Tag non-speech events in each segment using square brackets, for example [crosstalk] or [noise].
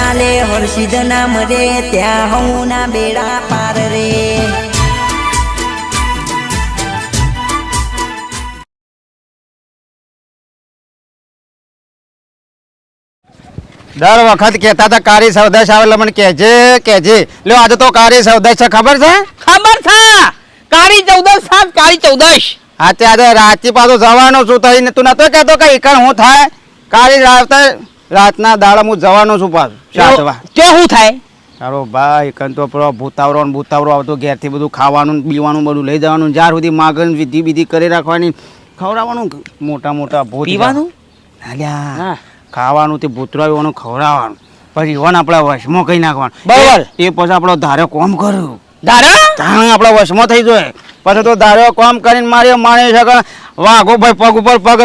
ચાલે હર્ષિદ નામ રે ત્યાં હું ના બેડા પાર રે. દર વખત કહેતા હતા કારી સવદેશ આવે મને કહેજે કહેજે. લ્યો આજે તો કારી સવદેશ છે ખબર છે? ખબર છે! કાળી ચૌદશ સાત કાળી ચૌદશ. હા તે આજે પાછું પાછો જવાનો છું થઈને તું નતો કહેતો કે ઈકણ હું થાય? કાળી રાત રાતના દાડા હું જવાનો છું પાછું સાતવા જો શું થાય? તારો ભાઈ કન તો પેલો ભૂતાવરો ને ભૂતાવરો આવતો ઘેરથી બધું ખાવાનું પીવાનું બધું લઈ જવાનું જ્યાં સુધી માગણ વિધિ વિધિ કરી રાખવાની ખવડાવવાનું મોટા મોટા ભૂત પીવાનું? અલ્યા. ખાવાનું તે ભૂતરાવવાનું ખવડાવવાનું. પછી ઈવન આપણા વશમાં કહી નાખવાનું. બરાબર. એ પછી આપણો ધારે કોમ કર્યું. ધારા આપણા વશમાં થઈ જાય. પછી તો ધારે કોમ કરીને મારી માણે શકે વાઘો ભાઈ પગ ઉપર પગ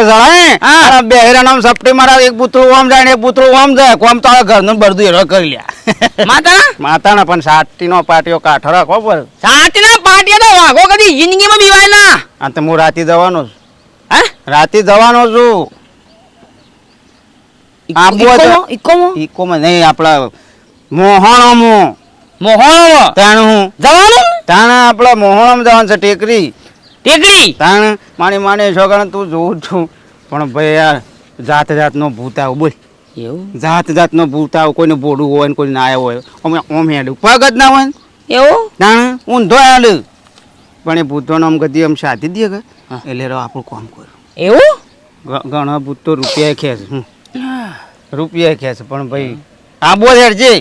હા. બે હેરાન સપટી મારા એક પુતરું ઓમ જાય ને એક પુતરું ઓમ જાય કોમ તો ઘરનું બધું હેરો કરી લ્યા માતાના માતાના પણ સાટીનો પાટીઓ કાઠો રાખો પર સાચના પાટિયા તો વાઘો કદી જિંદગીમાં બીવાય ના. આ તો હું રાતે જવાનો છું. હે? રાતે જવાનો છું. આબુ. ઇકોમાં ઇકોમાં નહીં આપણા મોહણમાં. મોહણમાં? તાણ હું. જવાનું? તાણે આપણા મોહણમાં જવાનું છે ટેકરી. ટેકરી તાણ માણી માને છોકરા તું જોઉં છું. પણ ભાઈ યાર જાત જાતનો ભૂત આવું બોલ. એવું? જાત જાતનો ભૂત આવું કોઈને બોડું હોય ને કોઈ ના હોય. અમે ઓમ હેડું. પગ જ ના હોય એવું? તાણે ઊંધો હેડું. પણ એ ભૂતોનો આમ કદી આમ સાધી દે કે? એટલે રહો આપણું કામ કર્યું એવું? ઘણા ભૂત તો રૂપિયા ખેંચ. રૂપિયા ખેંચ પણ ભાઈ આ બોલ હેડજે.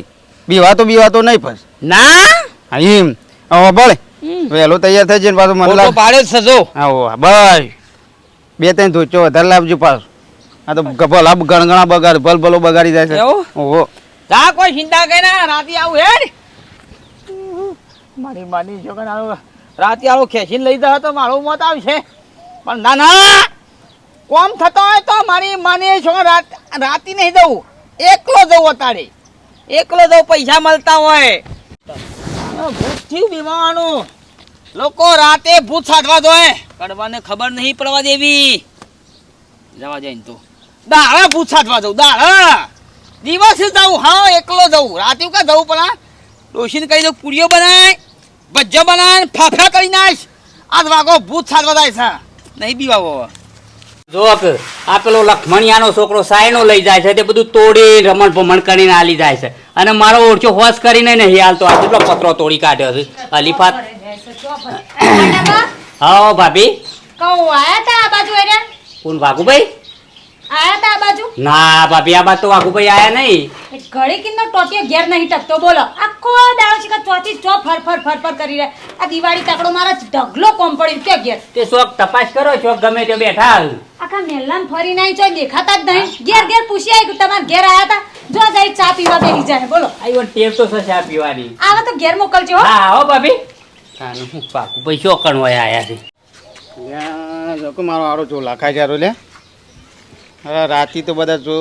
બીવા તો બીવા તો નહીં પછી ના? એમ. હવે ભલે વહેલો તૈયાર થઈ જઈને પાછું મને પાડે જ. સજો આવો. બસ. બે ત્રણ ધોચો વધારે લાવજો પાછું. આ તો ભલ આ ગણગણા બગાડ ભલ ભલો બગાડી જાય છે. ઓહો. જા કોઈ ચિંતા કરે ના રાતે આવું હેડ. મારી માની આવો. રાતે આવો ખેંચીને લઈ જાય તો મારું મોત આવશે. પણ ના ના. કોમ થતો હોય તો મારી માની છો રાત રાતે નહીં જવું. એકલો જવું અતારે. એકલો જવું પૈસા મળતા હોય. આ બીમાવાનું લોકો રાતે ભૂત સાધવા જોય કડવાને ખબર નહીં પડવા દેવી. જવા જાય તો. દાળા ભૂત સાધવા જવું દાળ દિવસે જવું હા એકલો જવું રાતે કા જવું પણ ડોશીને કહી દઉં પૂરીઓ બનાય ભજ્જો બનાય ને ફાફડા કરી નાખ. આજ વાગો ભૂત સાધવા જાય છે. નહીં બીવાવો. જો આ પેલો લખમણિયાનો છોકરો સાયનો લઈ જાય છે તે બધું તોડી રમણ ભમણ કરીને આલી જાય છે. અને મારો ઓળખો હોશ કરીને નહીં હાલતો. આ કેટલો પત્રો તોડી કાઢ્યો છે. અલીફાત હા. ભાભી. કહું આયા તા આ બાજુ કોણ વાઘુભાઈ? આયા તા આ બાજુ? ના ભાભી આ બાદ તો વાઘુભાઈ આયા નહીં. ઘડી ટોટીઓ ઘેર નહીં ટકતો બોલો. આખો દાડો છે કે ચોથી ચો ફર ફર ફર ફર કરી રહે આ દિવાળી તાકડો મારા ઢગલો કોમ કે ઘેર? તે શોખ તપાસ કરો શોખ ગમે તે બેઠા આખા મેલ્લાન ફરી નહીં ચોય દેખાતા જ નહીં. ઘેર ઘેર પૂછી આવી તમારા ઘેર આયા તા. જો જાય ચા પીવા બેસી જાય. બોલો. આયો ટેવ તો છે ચા પીવાની. આવા તો ઘેર મોકલજો હા હો ભાભી. હું કણવાય આયા છે? મારો આરો જો લાખાય જારો લે. રાતી તો બધા જો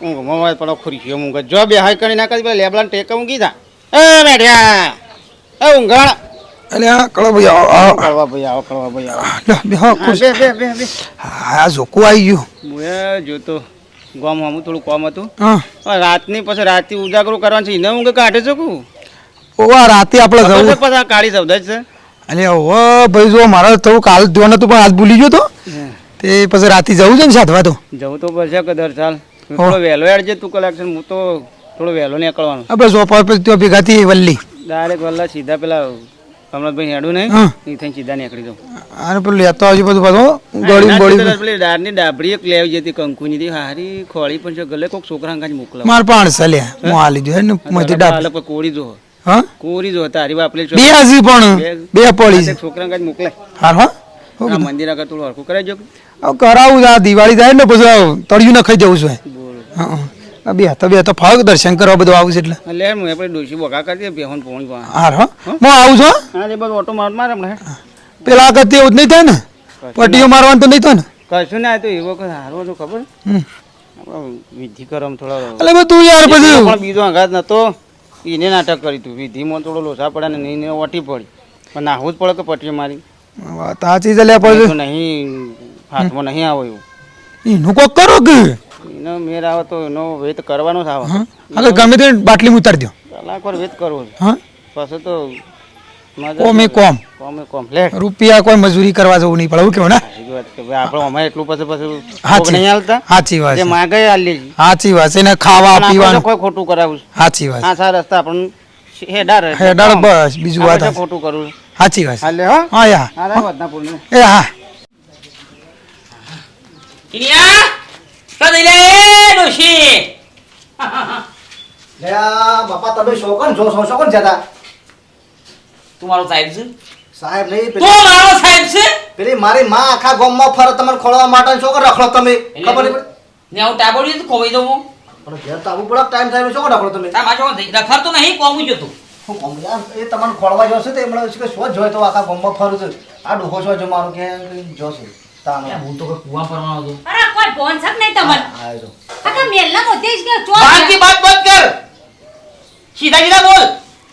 હું હોય પડો ખુરશીઓ ઊંઘ જો બે હાઈ કરી નાખે પેલા લેબલાને ટેકા ઊંઘી જા. એ બેઠ્યા. એ ઊંઘાણ. એટલે આ કળવા ભાઈ આવો, આવો. કળવા ભાઈ આવો કળવા ભાઈ આવો. બે હા, ખુશ. બે બે બે બે. હા જોકો આવી ગયો. મુએ જોતો. ગોમ હમું થોડું કોમ હતું. રાતની પછી રાતથી ઉજાગરો કરવાનું છે. એને ઊંઘ કાઢે છે કું? ઓવા રાતે આપણે જવું. પછી આ કાળી શબ્દ છે? અને ઓ ભાઈ જો મારે થોડું કાલ જોવાનું હતું પણ આજ ભૂલી ગયો તો. તે પછી રાતે જવું છે ને સાધવા તો. જવું તો પડશે કદર ચાલ થોડો વહેલો એડજે તું કલેક્શન હું તો થોડો વહેલો નીકળવાનો. આપણે સોપા પર ત્યાં ભેગા થઈ વલ્લી ડાયરેક્ટ વલ્લા સીધા પેલા કમલભાઈ હેડું નહીં. એ થઈને સીધા નીકળી જાઉં. અને પેલું લેતો આવજો બધું પાછું. ગળી તો પેલી દાળની ડાબડી એક લેવી જતી કંકુની હતી. હારી ખોળી પણ છે ગલે કોક છોકરા કાંઈ મોકલા માર પાંચ લે હું આ લીધું. હે ને મધી ડાબ કોળી જો. હા? કોરી જો તારી બાપલે બે હજી પણ બે પડી છોકરા કાંઈ મોકલે હાર હા? મંદિર આગળ થોડું હરખું કરાવી જો કરાવું આ દિવાળી થાય ને પછી તળિયું તળિયું ખાઈ જવું છે હા હા. બે તો બે તો ફાવ દર્શન કરવા બધું આવું છે એટલે. લે હું આપણે ડોશી બોકા કરી બેહોન પોણી પા હા? હું? આવું છું હો. એ બધું ઓટો માર મારે હમણાં પેલા આગળ એવું જ નહીં થાય ને. પટ્ટીઓ મારવાનું તો નહીં થાય ને. કશું ના તો એવો કઈ હારો તો ખબર? વિધિ કરમ થોડો. એટલે તું યાર બધું બીજો આઘાત નતો. એને નાટક કરી તું. વિધિમાં થોડો લોસા પડ્યા ને નહીં ને ઓટી પડી. પણ નાહવું જ પડે કે પટીઓ મારી? વાત સાચી છે લે નહીં નહીં હાથમાં નહીં આવે એવું. એનું કોક કરો કે? એનો મેર આવે તો એનો વેત કરવાનો જ આવે. હા? ગમે તે બાટલી ઉતારી દો કલાક પર વેત કરવો હા? પછી તો કોમે કોમ. કોમે કોમ. લે. રૂપિયા કોઈ મજૂરી કરવા જવું નહીં પડે કેવું ને? આપણે એટલું પછી પછી સાચી. નહીં હાલતા. સાચી વાત જે છે. માગે હાલી. સાચી વાત છે. એને ખાવા પીવાનું. કોઈ ખોટું કરાવું છે. સાચી વાત હા સારા રસ્તા પણ હેડાર હેડાર બસ, બીજું વાત હાચી. ખોટું કરવું સાચી વાત હાલે હો. હા યા. હા. એ હા. કિનિયા! તો દઈ લે ડોશી બાપા તમે શોકન છો શોકન જતા તું મારો સાહેબ છે? સાહેબ નહીં તું મારો સાહેબ છે? પેલી મારી માં આખા ગામમાં ફરે તમને ખોળવા માટે શોકન રખડો તમે. ખબર નહીં ને હું ટાબોડી તો ખોવાઈ દઉં હું પણ ઘેર તો આવવું પડે ટાઈમ થાય શોકન રખડો તમે? તાર હું રખડતો નહીં કોમું જતો. હું કોમ યાર એ તમને ખોળવા જશે તો એમણે કે શો જોય તો આખા ગામમાં ફરું છું આ ડોકો છો જો મારો કે જોશે? તાનો. હું તો કુવા પરવાનો હતો. અરે કોઈ ફોન છક નહીં તમને? આ જો આખા મેલના મોતે જ કે ચો બાકી બાત બંધ કર. સીધા સીધા બોલ.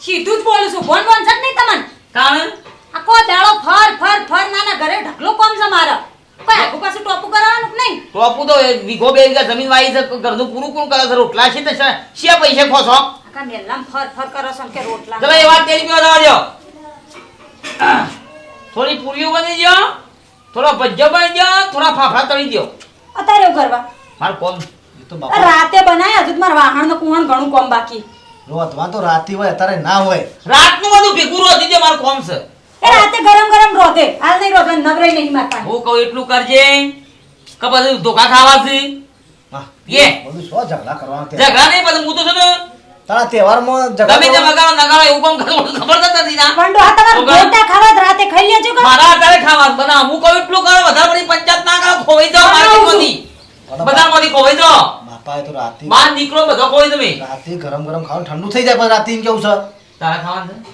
સીધું જ બોલું છું. ફોન ફોન છે નહીં તમને? કારણ આખો દાડો ફર ફર ફર નાના ઘરે ઢગલો કોમ છે મારા. કોઈ આગુ પાછું ટોપુ કરવાનું નહીં? ટોપુ તો વીઘો બે વીઘા જમીન વાઈ છે ઘરનું પૂરું પૂરું કરે છે રોટલા છે તો છે શિયા પૈસે ખોસો આખા મેલામ ફર ફર કરો છો કે રોટલા. ચલો એ વાત તેરી પીવા જવા દો થોડી પૂરીઓ બની દો થોડો ભજ્જો બની દો થોડા ફાફડા તળી દો અત્યારે કરવા માર કોમ તો રાતે બનાય હજુ તો મારા વાહણનું કુવણ ઘણું કોમ બાકી. રોતવા તો રાતી હોય અત્યારે ના હોય. રાતનું બધું ભેગું રોતી દે મારું કોમ છે. એ રાતે ગરમ ગરમ રોતે હાલ નહીં રોતે નવરાઈ નહીં માતા હું કહું એટલું કરજે. કે બધું ધોકા ખાવા છે? હા એ. બધું શું ઝઘડા કરવા તે ઝઘડા નહીં બધું હું તો છે ને તારા તહેવારમાં ઝઘડા તમે તે કરવાના? મગાવો એવું કોમ કરું ખબર જ નથી ના. પણ આ તમારા ગોટા ખાવા રાતે ખાઈ લેજો કે? મારા અત્યારે ખાવા બના હું કહું એટલું કરો. વધારે પડી પંચાયત ના કરો ખોવાઈ જાઓ બધા બધામાંથી ખોવાઈ જાઓ. બાપાએ તો રાતે બહાર નીકળો બધો કોઈ તમે. રાતે ગરમ ગરમ ખાવ ઠંડુ થઈ જાય પણ રાતે એમ કેવું છે? તારા ખાવાનું છે?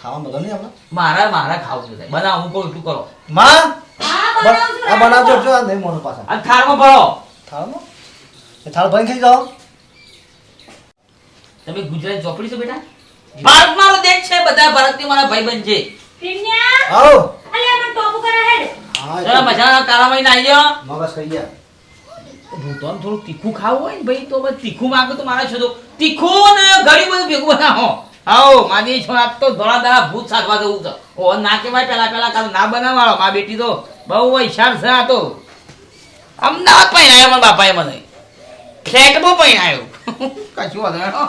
ખાવાનું બધું નહીં આપણે? મારા મારા ખાવું છે બનાવ હું કહું એટલું કરો. માં? આ બનાવજો જો આ નહીં મોનો પાછા. આ થાળમાં ભરો. થાળમાં? એ થાળ ભરી ખાઈ જાઓ. તમે ગુજરાત ચોપડી છો બેટા? ભારત મારો દેશ છે બધા ભારતની મારા ભાઈ બન છે આવો. અલ્યા મને ટોપ કરે હેડ. હા જરા મજા મજાના તારામાં આવી જાઓ મગસ ખાઈ ગયા. હું તો થોડું તીખું ખાવું હોય ને ભાઈ તો બસ તીખું માગું તો મારા છો તીખું ને ઘણી બધું ભેગું બનાવો. આવો માની છો આજ તો ધોળા દાડા ભૂત સાધવા જવું છે. ઓ ના કહેવાય પેલા પેલા કાલ ના બનાવવાળો મા બેટી તો બહુ હોશિયાર છે આ તો. અમદાવાદ પહેણાયો મારા બાપાએ મને. ફ્લેટમાં પહેણાયો કશું વાંધો નહીં હો.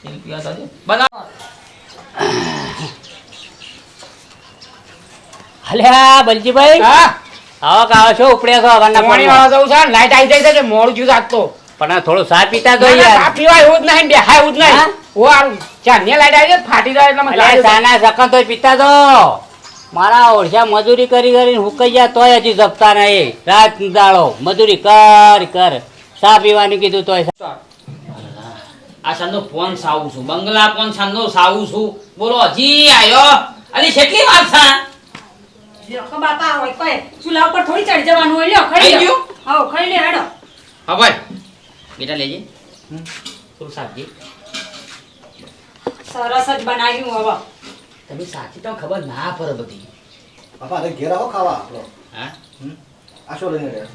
શિલ્પી હતા બનાવો. અલ્યા બલજીભાઈ. હા. આવો કે આવો છો ઉપડ્યા છો આગળના પાણી વાળા જવું છે લાઈટ આવી જાય છે મોડું જ્યું જાગતો પણ થોડો સા પીતા તો યાર. સા પીવા એવું જ નહીં બેહાય એવું જ નહીં. હા? ઓ ચાંદની લાઈટ આવી જાય ફાટી જાય એટલે મને સાના સકન તોય પીતા તો. મારા ઓળખ્યા મજૂરી કરી કરીને હુકાઈ ગયા તોય હજી જપતા નહીં. રાત દાળો મજૂરી કર કર. સા પીવાનું કીધું તોય. આ સાંજનો ફોન સાવું છું. બંગલા ફોન સાંજનો સાવું છું. બોલો હજી આયો? અલી કેટલી વાર છે? લ્યો, બાપા હોય કોઈ ચૂલા ઉપર થોડી ચડી જવાનું હોય. લ્યો ખાઈ ખાઈ લ્યો. હાઉ ખાઈ લે હેડો. ખબર બેટા લેજે. થોડું શાકજી સરસ જ બનાવ્યું હવે. તમે સાચી તો ખબર ના પડે બધી. બાપા અરે ઘેર આવો ખાવા આપણો. હા? આ શું લઈને રહ્યા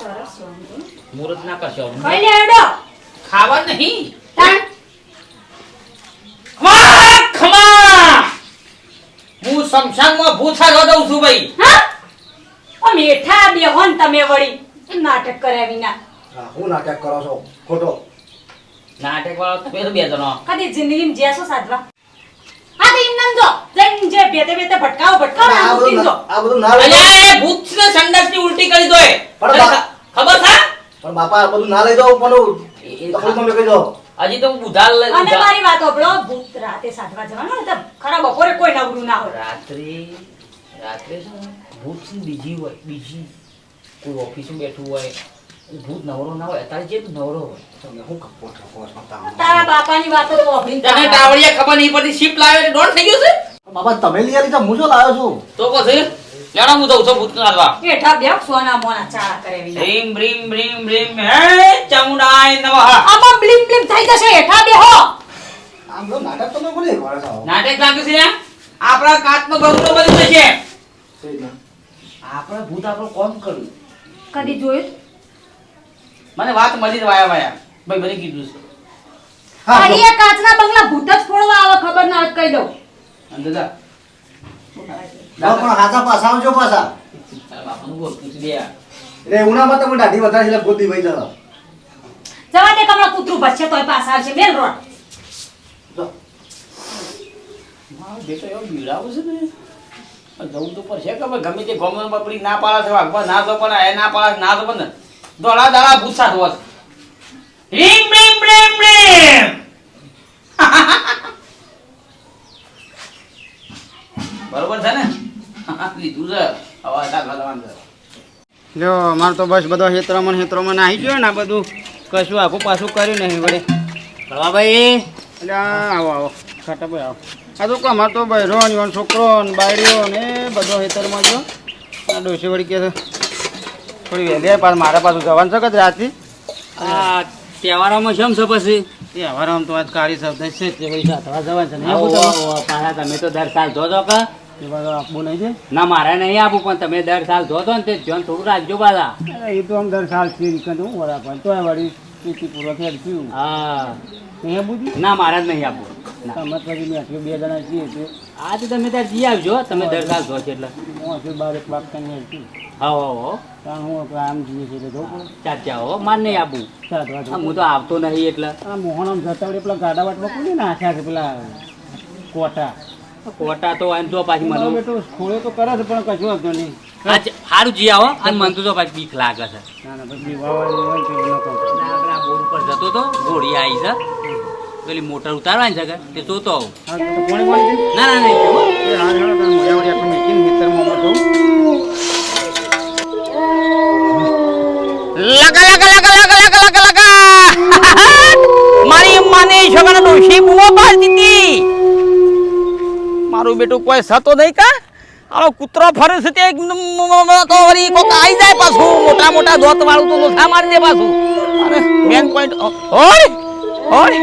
સરસ મુહૂર્ત ના કરશો ખાઈ લે હેડો. ખાવા નહીં. ખમા ખમા હું શમશાનમાં ભૂત સાજવા દઉં છું ભાઈ. હા? ઓ મેઠા બેહો ને તમે વળી. નાટક કર્યા વિના. હા હું નાટક કરો છો? ખોટો. નાટક વાળો તમે તો બે જણો કદી જિંદગીમાં જ્યાસો સાધવા? હા તો એમ જો જઈને જે બેતે બેતે ભટકાવો ભટકાવો ને આ બધું જો. આ બધું ના લઈ અલ્યા એ ભૂત છે સંડાસની ઉલટી કરી દોય પણ ખબર છે? પણ બાપા આ બધું ના લઈ જાવ પણ તકલીફમાં તમે કહી દો. હજી તો હું ઉધાર લઈ અને મારી વાત સાંભળો ભૂત રાતે સાધવા જવાનું તો ખરા બપોરે કોઈ નવરું ના હોય. રાત્રે રાત્રે છે ભૂત બીજી હોય? બીજી કોઈ ઓફિસમાં બેઠું હોય ભૂત નવરો ના હોય? અત્યારે જે નવરો હોય. તમે હું કપો ઠપો છો તારા બાપાની વાતો તો ઓફિસ તને ટાવળિયા ખબર નહીં પડતી શિપ લાવ્યો એટલે દોઢ થઈ ગયો છે? બાબા તમે લઈ આવી હું શું લાવ્યો છું? તો પછી લેણા હું દઉં છું ભૂત કાઢવા. બેઠા બે સોના મોના ચાળા કરે રીમ રીમ રીમ બ્રીમ બ્રીમ હે ચામુંડાય નમઃ. થઈ જશે હેઠા બેહો. આમ તો નાટક તમે બોલી છો નાટક લાગ્યું છે ને? આપણા કાચનો બંગલો બની જશે. આપણે ભૂત આપણે કોમ કર્યું. કદી જોયું? મને વાત મળી વાયા વાયા. ભાઈ મને કીધું છે. હા અને એ કાચના બંગલા ભૂત જ ફોડવા આવે ખબર ના અટકાઈ કહી દઉં. અને દાદા જો પણ હાથા પાછા આવજો પાછા. તારા બોલ પૂછી દે યાર. એટલે ઉનામાં તમે દાઢી વધારે છે એટલે ગોદી વહી જતો જવા દે કમળા કૂતરું ભરશે તોય પાછા આવશે. મેલ રોડ. મારો બેટો એવો બીવડાવો છે ને. જવું તો પડશે કે ભાઈ ગમે તે ગમે બપડી ના પાડે છે વાઘમાં ના તો પણ એ ના પાડે ના તો પણ દોડા દાડા ધોવા છે. રીમ રીમ રીમ રીમ. બરોબર છે ને? લીધું છે. હવે છે. જો અમારે તો બસ બધો હેતરોમાં હેતરોમાં આવી ગયો ને આ બધું. કશું આખું પાછું કર્યું નહીં વળી. ભાઈ. એટલે આવો આવો. ખાટા ભાઈ આવો. આ તો અમારે તો બૈરો ને છોકરો ને બાયડીઓ ને બધો હેતરમાં જો આ ડોસી વળી કે થોડી વહેલી પાછું મારા પાછું જવાનું છે કે રાતથી? આ તહેવારોમાં શેમ છે પછી? તહેવારોમાં તો આજ કાળી શબ્દ છે તે ભાઈ જવાનું છે તમે તો દર સાલ જોજો કે? નહીં ના મારે નહીં આપવું પણ તમે દર સાલ જોતો ને તે ધ્યાન થોડું રાખજો પાછા. એ તો આમ દર સાલ છે હું વરા પણ તોય વળી પીતી પૂર્વક હેડ હા બુદ્ધિ ના મારે જ નહીં આપવું. ના. તમે પછી મેં આટલું બે જણા છીએ તે આ તો તમે ત્યાં જઈ આવજો તમે દર સાલ છો એટલે. હું બાર એક બાપ કરીને હેડ થયું હા હો કારણ હું આમ જઈએ છીએ એટલે જવું ચાચા હો માર નહીં આપવું. હું તો આવતો નહીં એટલે. આ મોહન આમ જતા વળી પેલા ગાડા વાટમાં કોને નાખ્યા છે પેલા કોટા કોટા તો એમ તો પાછી મને. ખોળે તો કરે છે પણ કશું હતું નહીં. આજ સારું જી આવો અને મને તો પાછી બીક લાગે છે. બોર્ડ ઉપર જતો તો ઘોડી આવી છે પેલી મોટર ઉતારવાની છે કે તે જોતો આવું. ના ના નહીં લગા લગા લગા લગા લગા લગા લગા. [laughs] મારી માની છોકરા ડોશી બૂમો પાડતી હતી. મારું બેટું કોઈ સતો નહીં કા? આનો કૂતરો ફરે છે તે તો વળી કોક આવી જાય પાછું. મોટા મોટા દોત વાળું તો લોથા મારી દે પાછું. અરે મેન પોઈન્ટ ઓય ઓય.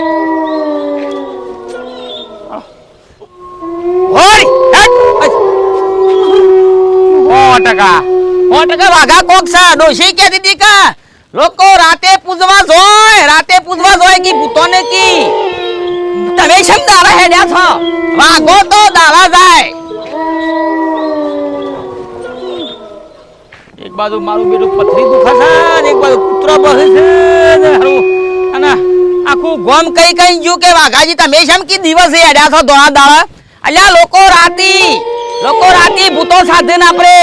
ઓય ટકા. સો ટકા વાઘા કોક છે. ડોશી કે દીદી કા? લોકો રાતે પૂજવા જોય, રાતે પૂજવા જોય કે ભૂતોને કી? તમે શેમ દાડા હેડ્યા છો? વાઘો તો દાડા જાય. એક બાજુ મારું બેટું પથરી દુખાશે ને એક બાજુ કૂતરો બસે છે ને હારું. અને આખું ગોમ કઈ કઈ ગયું કે વાઘાજી તમે શેમ કી દિવસે હેડ્યા છો દોડા દાડા અલ્યા લોકો રાતી લોકો રાતી ભૂતો સાથે ને આપણે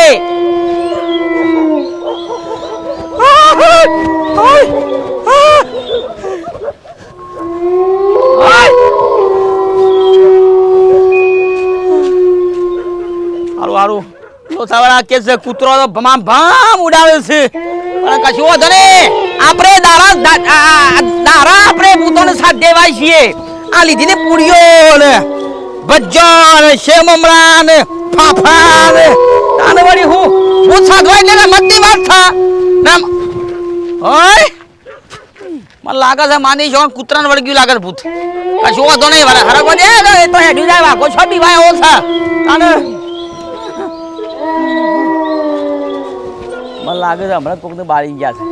લોથાવાળા કે છે, કૂતરો તો ભમામ ભામ ઉડાવે છે. પણ કશું વાંધો નહીં. આપણે દારા દારા આપણે ભૂતોને સાથ દેવાય છીએ. આ લીધી ને પૂડીઓ ને ભજ્જા ને શેમમરા ને ફાફા ને તાને વળી હું સાથ સાધવા એટલે મતની વાત થા. નામ ઓય! મને લાગે છે માની જો કૂતરાને વળગ્યું લાગે ભૂત. કશું વાંધો નહીં, વળે હરગવા દે તો હેડ્યું જાય વાગો ભાઈ ઓછા તાને લાગે છે, હમણાં કોકને બાળી ગયા છે.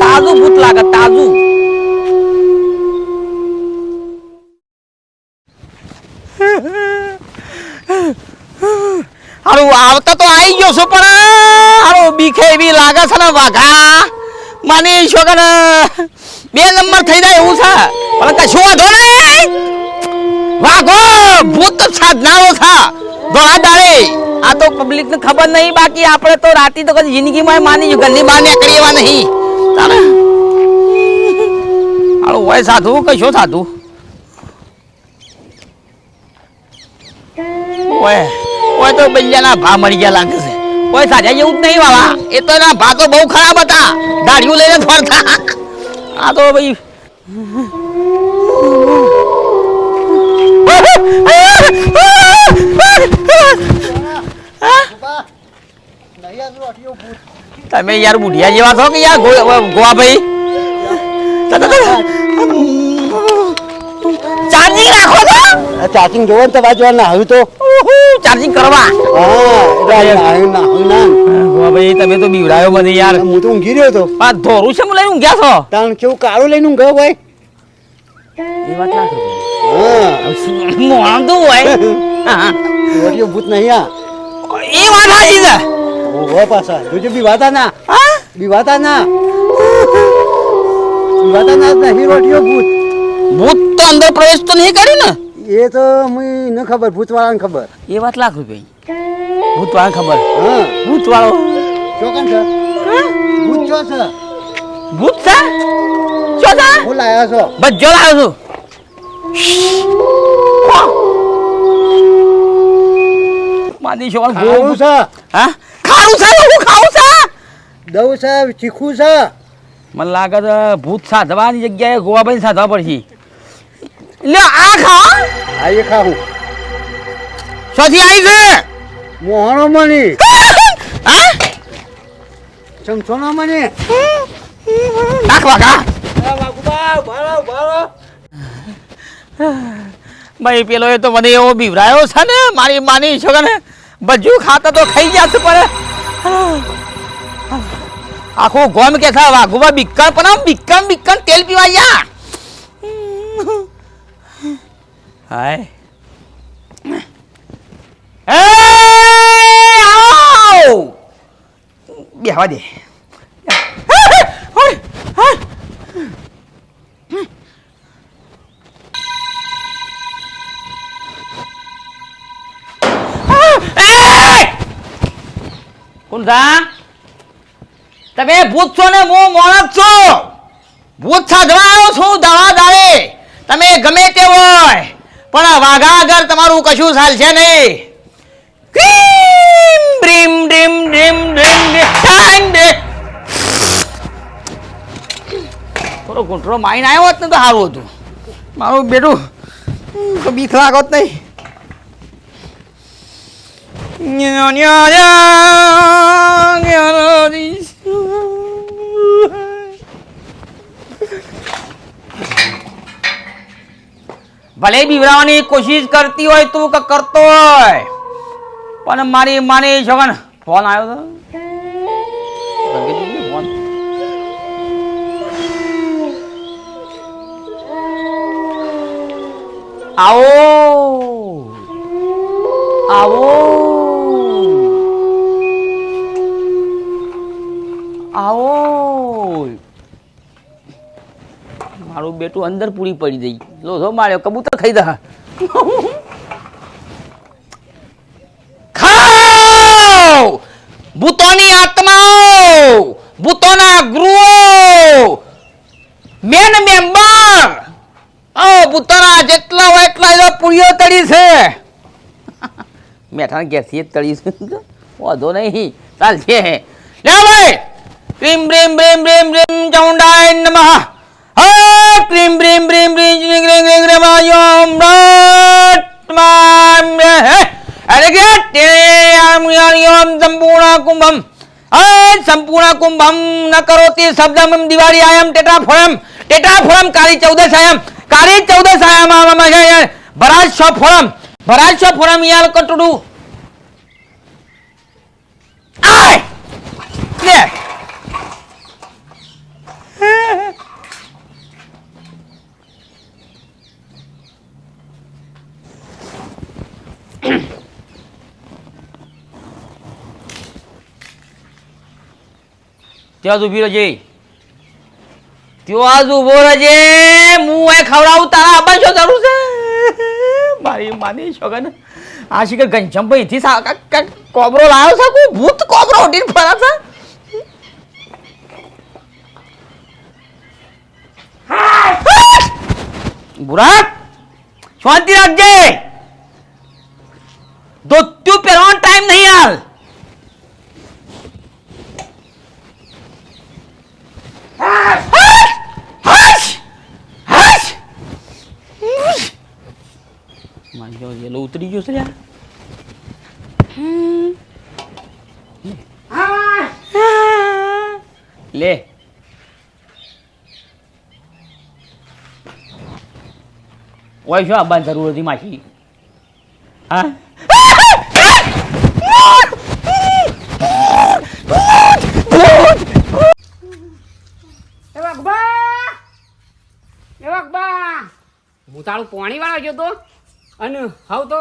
તાજું ભૂત લાગે, તાજું. હારું, આવતા તો આવી ગયો છું, પણ હારું, બીખે એવી લાગે છે ને, વાઘા. માની છોકર બે નંબર થઈ જાય એવું છે. પણ કશું વાંધો નહીં. વાઘો, ભૂત સાધનારો છે. ધોળા દાડે. આ તો પબ્લિક ને ખબર નહીં બાકી આપણે તો રાતી તો કદી જિંદગીમાં માની ઘરની બહાર નીકળી એવા નહીં તારે આળો હોય સાધુ કશો સાધુ ઓય ઓય તો બંજાના ભા મરી ગયા લાગે છે ઓય સાજા જેવું જ નહીં વાવા એ તો એના ભા તો બહુ ખરાબ હતા દાઢીઓ લઈને ફરતા આ તો ભાઈ તમે યાર બુઢિયા જેવા છો કે યાર ગોવા ભાઈ ચાર્જિંગ રાખો છો? ચાર્જિંગ જોવો ને તો બાજુ નાહ્યું તો. ચાર્જિંગ કરવા. હા ના ભાઈ તમે તો બીવડાયો મને યાર. હું તો ઊંઘી રહ્યો તો. આ ધોરું છે લઈને ઊંઘ્યા છો? તાણ કેવું કાળું લઈને ઊંઘ્યો ભાઈ એ વાત ના હા. મોણું હોય? [laughs] હા. ભૂત નહીં આ. એ વાત સાચી છે. ઓહો પાછા. જોજો બીવાતા ના? બીવાતા ના. બીવાતા ના ના હીરો રોટીઓ ભૂત. ભૂત તો અંદર પ્રવેશ તો નહીં કર્યું ને? એ તો મને ન ખબર ભૂતવાળાને ખબર. એ વાત લાખ રૂપિયા ભૂતવાળાને ખબર. હા. ભૂતવાળો. ચોકન છે? ભૂત છો છે. ભૂત છે? શું છે? હું લાયા છો? બજો લાયો છું. માની ખાવું ભૂત. છે? હા? ખાવું છે? હું ખાવું છે? દવું છે ચીખું છે. મને લાગે છે ભૂત સાધવાની જગ્યાએ ગોવાભાઈ સાધવા પડશે. લ્યો આ ખા. આ એ ખાવું. સોથી આવી છે? મોહણો મની. હા? ચમચોનો મની. નાખવા કા ભાઈ પેલો એ તો મને એવો બીવરાયો છે ને મારી માની છોકરા ને બધું ખાતા તો ખાઈ ગયા છે પણ આખું ગોમ કે છે, વાઘુબા બિક્કણ પણ આમ બિક્કણ બિક્કણ તેલ પીવા યા. હાય. એ, આવ. બેહવા દે. કુંધા તમે ભૂત છો ને હું મોણક છું. ભૂત સાધવા આવ્યો છું દવા દાડે તમે ગમે તે હોય, પણ વાઘા આગળ તમારું કશું ચાલશે નહીં. Cream dream dream dream dream. થોડો ઘૂંટડો માઈને આવ્યો હોત ને તો સારું હતું. મારું બેટું તો બીક લાગત નહીં. ભલે બીવરાવાની કોશિશ કરતી હોય તું કે કરતો હોય, પણ મારી માની છોકન ફોન આવ્યો તો. આવો. આવો. આવો. મારું બેટું અંદર પૂરી પડી ગઈ. લોધો માર્યો કબૂતર ખાઈ દા. ખાઓ! ભૂતોની આત્માઓ, ભૂતોના ગૃહો, મેન મેમ્બર. ઓ, ભૂતોના જેટલા હોય એટલા એવા પૂરીઓ તળી છે. મેઠાને ગેસી જ તળી છે વાંધો નહીં. ચાલશે. લે, ભાઈ. ક્રીમ બ્રીમ બ્રીમ બ્રીમ બ્રીમ ચૌંડાય નમઃ। હે ક્રીમ બ્રીમ બ્રીમ બ્રીમ ક્રીમ ક્રીમ ક્રીમ ક્રીમ આયોમ રટમામ હે, અરે કે તે આમ યામ સંપૂર્ણ કુંભમ। હે, સંપૂર્ણ કુંભમ ન કરોતી શબ્દમ દિવાળી આયમ ટેટા ફોરમ ટેટા ફોરમ કાળી ચૌદશ આયમ। કાળી ચૌદશ આયમ આમ ભરાજ શો ફોરમ ભરાજ શો ફોરમ યાર કટડું। આય લે ત્યાં જ ઊભી રહેજે. ત્યાં જ ઊભો રહેજે. હું એ ખવડાવું તારા આબા શું જરૂર છે. મારી માની છોકન આ શીખર ઘનશ્યામ ભાઈ થી સા કોબરો લાવ્યો છે કોઈ? ભૂત કોબરો ઉઠીને ફરે છે? બુરાટ શાંતિ રાખજે દોત્યું પહેરવાનો ટાઈમ નહીં હાલ હશ! હશ! મારી જો જેલો ઉતરી ગયો છે લે. ઓય શું આબાની જરૂર હતી માછી હા? હું તારું પાણી વાળો ગયો તો? અને હવે તો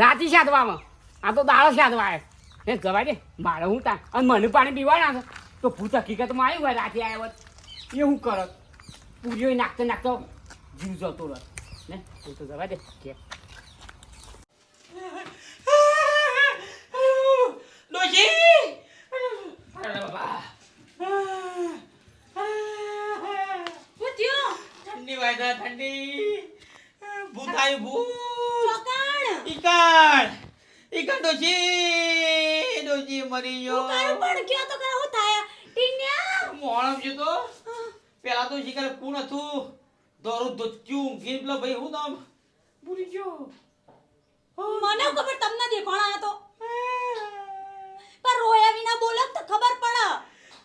રાતી સાધવામાં. આ તો દાળો સાધવાય. એ ગવાય દે. મારે હું તા અને મને પાણી પીવાના તો ભૂત હકીકતમાં આવ્યું હોય, રાતે આવ્યો એ હું કરત? પૂરીઓ નાખતો નાખતો જીવ જતો રહે ને? એ તો ગવાય દે. કે ડોશી અરે બાબા શું થયું ઠંડી વાયદા ઠંડી ભૂત આવ્યું ભૂત ચોકાણ ઈકણ ઈકણ ડોશી ડોશી મરી ગયો હું પણ કયો તો કરે હું થાય ટીન્યા મોણમ છે તો પેલા તો શિકાર કોણ હતું દોરું દોચ્યું ઊંઘી પેલો ભાઈ હું નામ ભૂલી ગયો મને શું ખબર તમને દેખાણા હતો પણ રોયા વિના બોલો તો ખબર પડે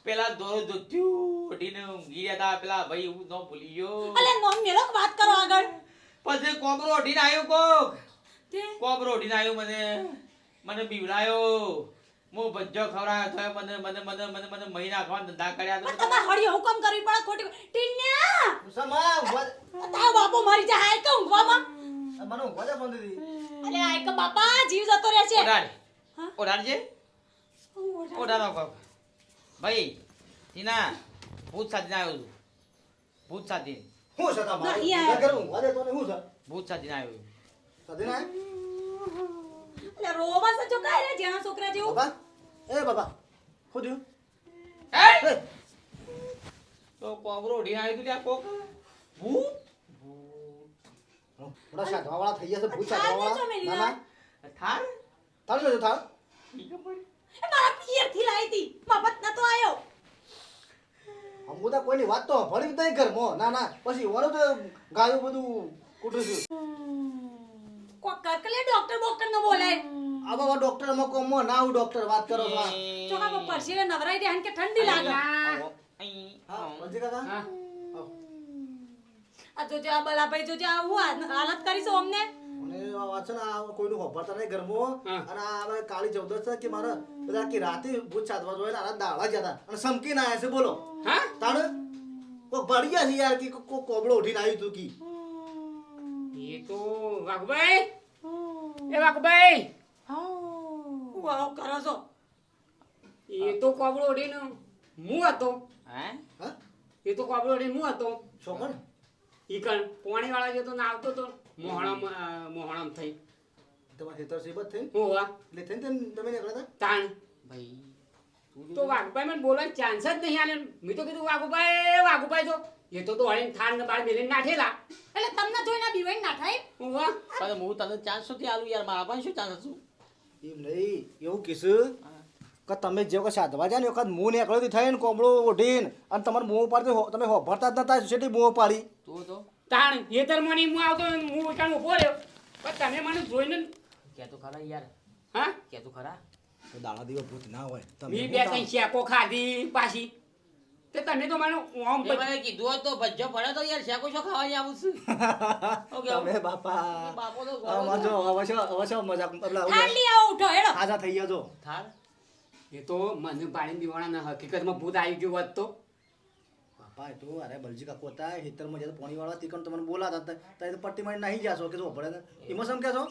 પેલા દોરું દોચ્યું ઉઠીને હતા પેલા ભાઈ હું નો ભૂલી ગયો. અલે નોમ મેલો વાત કરો આગળ? પછી કોબરો ઉઠીને આવ્યો કોક? કોબરો ઉઠીને આવ્યો મને. મને બીવડાયો. હું ભજ્જો ખવડાયો તો મને મને મને મને મને મહિના નાખવાના ધંધા કર્યા તો તમે હળી હુકમ કરવી પડે ખોટી ટીન્યા! સમા તા બાપો મારી જાય હાય કે ઊંઘવામાં? મને ઊંઘવા દે બંધ દી અરે હાય કે બાપા જીવ જતો રહે છે ઓડાડ હા? ઓડાડજે ઓડાડો કોક. ભાઈ ટીના ભૂત સાધીને આવ્યો છું. ભૂત સાધીન હું છે તમારે? ના, ઈ આ- ઊંઘા કરે ઊંઘવા તો ને હું છે? ભૂત સાધીન આવ્યો સાધીન આવ્યો ના? અલે રોવા સજો કાય રે જ્યાં છોકરા જેવું બાબા એ બાબા શું થયું? એ! તો કોબરો ઢી આવી તું ત્યાં કોક ભૂત થોડા સાધવાવાળા થઈ જશે ભૂત. દેજો મેલી ના, ના. ના. થાર. ઈ ખબર એ મારા પિયરથી લાવી હતી આયો કોઈની વાત તો ભણી જ નહીં મો ના ના પછી ઓલું તો ગાયું બધું કૂટું છું. કો કરકલે ડોક્ટર બોક્ટર ન બોલે? આ બાબા ડોક્ટરમાં કોમમાં ના હું ડોક્ટર વાત કરો બા. ચોકા પર પરસીને નવરાઈ દે કે ઠંડી લાગે? હા વલજી કાકા. હા. આવો. આ જો આ બલાભાઈ જો આ હું હાલત કરીશું અમને? અને આ વાત છે ને આ કોઈનું હોભળતા નહીં ઘરમાં અને આ કાળી ચૌદસ છે કે મારે બધા કે રાતે ભૂત સાધવા જોઈએ આના દાડા જતા અને ના આવ્યા છે બોલો. હા? તાણ? કોક ભળી ગયા છે યાર કે કોક કોબળો ઉઠીને આવ્યું તું કી? એ તો વાઘભાઈ? એ વાઘભાઈ? હું આવો કરો છો? એ તો કોબળો ઉઠીને હું હતો. હે? હા? એ તો કોબળો ઉઠીને હું હતો. છોકર? ઈ કણ પોણી વાળા જે તો ના આવતો તો મોહણમ મોહણમ થઈ. તમારે ખેતર સીબત થઈ? હું હા એટલે થઈને તેમ તમે નીકળ્યા હતા? તાણ. ભાઈ તો વાઘુભાઈ મને બોલવાનો ચાન્સ જ નહીં આને મેં તો કીધું વાઘુભાઈ વાઘુભાઈ જો. એ તો દોડીને થાળ ને બાર મેલીને નાઠેલા. એટલે તમને જોઈને બીવાઈ ના થાય હું હા. પણ હું તને ચાન્સ નથી આલું યાર મારા પાસે શું ચાન્સ હતું એમ નહીં એવું કીધું કે તમે જે વખત સાધવા જાય ને વખત મું નીકળ્યો થાય ને કોમળો ઓઢીને અને તમારે મોં પાડી તમે હોભરતા જ નતા સેટી મોં પાડી તું તો? તાણ એ તર મની હું આવતો હું ઉઠાણ ઊભો રહ્યો. પણ તમે મને જોઈને કે તો ખરા યાર. હા? કે તો ખરા? તો દાડા દિવસ ભૂત ના હોય. મી બે ત્રણ શેકો ખાધી પાછી. તે તમે તો મને ઓમ મને કીધું તો ભજ્જો પડે તો યાર શેકો છો ખાવા આવું છું. [laughs] ઓકે તમે બાપા. બાપો તો આમાં જો હવે છો મજાક પેલા ઠંડી આવો ઉઠો હેડો. આજા થઈ ગયા છો થાળ? એ તો મને પાણી પીવાના હકીકતમાં ભૂત આવી ગયું હોત તો. બાપા એ તો અરે બલજી કાકો હતા હેતરમાં જતા પાણી વાળા તીકણ તમને બોલાતા હતા તો પટ્ટી મારી નાહી જાશો કે જો પડે એમાં સમ કે છો?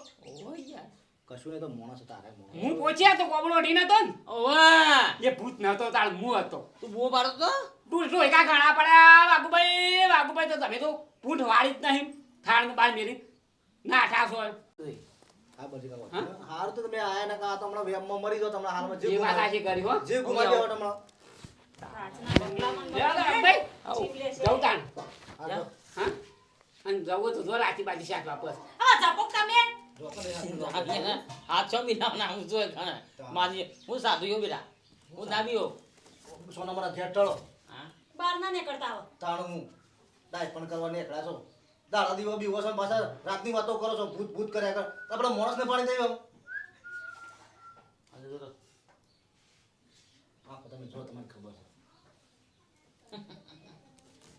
ઓય યાર. કશું નહીં તો મોણસ તારે હું પહોંચ્યા તો કોબળો અઢી નતો ને? ઓવા. એ ભૂત નતો તાર હું હતો. તું બો પાડો તો તું જો એકા ઘણા પડ્યા વાઘુભાઈ વાઘુભાઈ તો તમે તો ભૂત વાળી જ નહીં. થાળ બાર મેરી ના હા કાકો હા? તો તમે આયા ને કા તો હમણાં વેમમાં મરી જાઓ તમને હાલમાં. જે વાત આશી કરી હો. જે જવું તાણ. અને જવું તો જો રાતી બાજી શાક વાપસ. હા ઝાપો તમે. જો. હાથ છ મહિના ના હું જોઈ ઘણા માજી હું સાધુ યો બેટા હું દાબીઓ સોના મારા ઘેર ટળો હા બહાર ના નીકળતા હો. તાણ હું દાય પણ કરવા નીકળ્યા છો. દાડા દીવા બી વસન પાછા રાતની વાતો કરો છો ભૂત ભૂત કર્યા કર. આપણે માણસને પાણી દઈ આમ હા તો તમે જો તમને ખબર છે.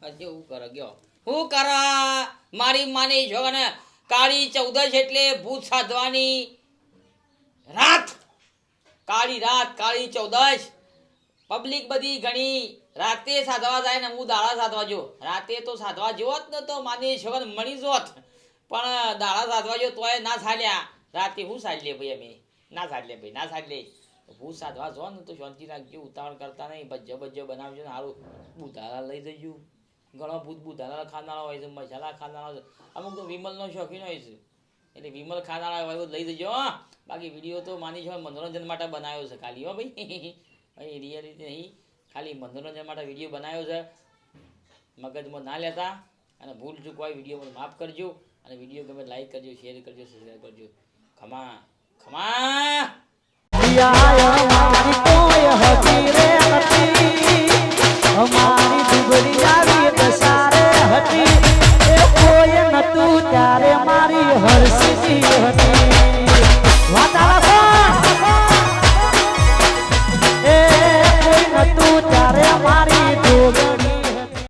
આજે હું કરે ગયો. હું કરા? મારી માની છોકરાને કાળી ચૌદશ એટલે ભૂત સાધવાની રાત. કાળી રાત, કાળી ચૌદશ. પબ્લિક બધી ઘણી રાતે સાધવા જાય ને હું દાડા સાધવા જો. રાતે તો સાધવા જોત ને તો માની છોકર મળી જોત. પણ દાડા સાધવા જો તોય ના સાલ્યા. રાતે હું સાડી લે ભાઈ અમે? ના સાડી લે ભાઈ, ના સાડી લે ભૂત સાધવા જો ને તો શાંતિ રાખજો, ઉતાવળ કરતા નહીં. ભજ્જો ભજ્જો બનાવજો ને સારું બુધારા લઈ જજો. ઘણો ભૂત બુધારા ખાનારા હોય છે મસાલા ખાનારા હોય છે અમુક તો વિમલનો શોખીન હોય છે એટલે વિમલ ખાનારા હોય એવું લઈ હા બાકી વીડિયો તો માની છો મનોરંજન માટે બનાવ્યો છે ખાલી હો ભાઈ ભાઈ રિયાલિટી નહીં ખાલી મનોરંજન માટે વીડિયો બનાવ્યો છે મગજમાં ના લેતા અને ભૂલ ચૂક હોય વીડિયો માફ કરજો અને વીડિયો ગમે લાઈક કરજો શેર કરજો સબસ્ક્રાઈબ કરજો ખમા ખમા અમારી ડુબરી હતી. એ કોઈ નતું ત્યારે મારી હરસીજી હતી.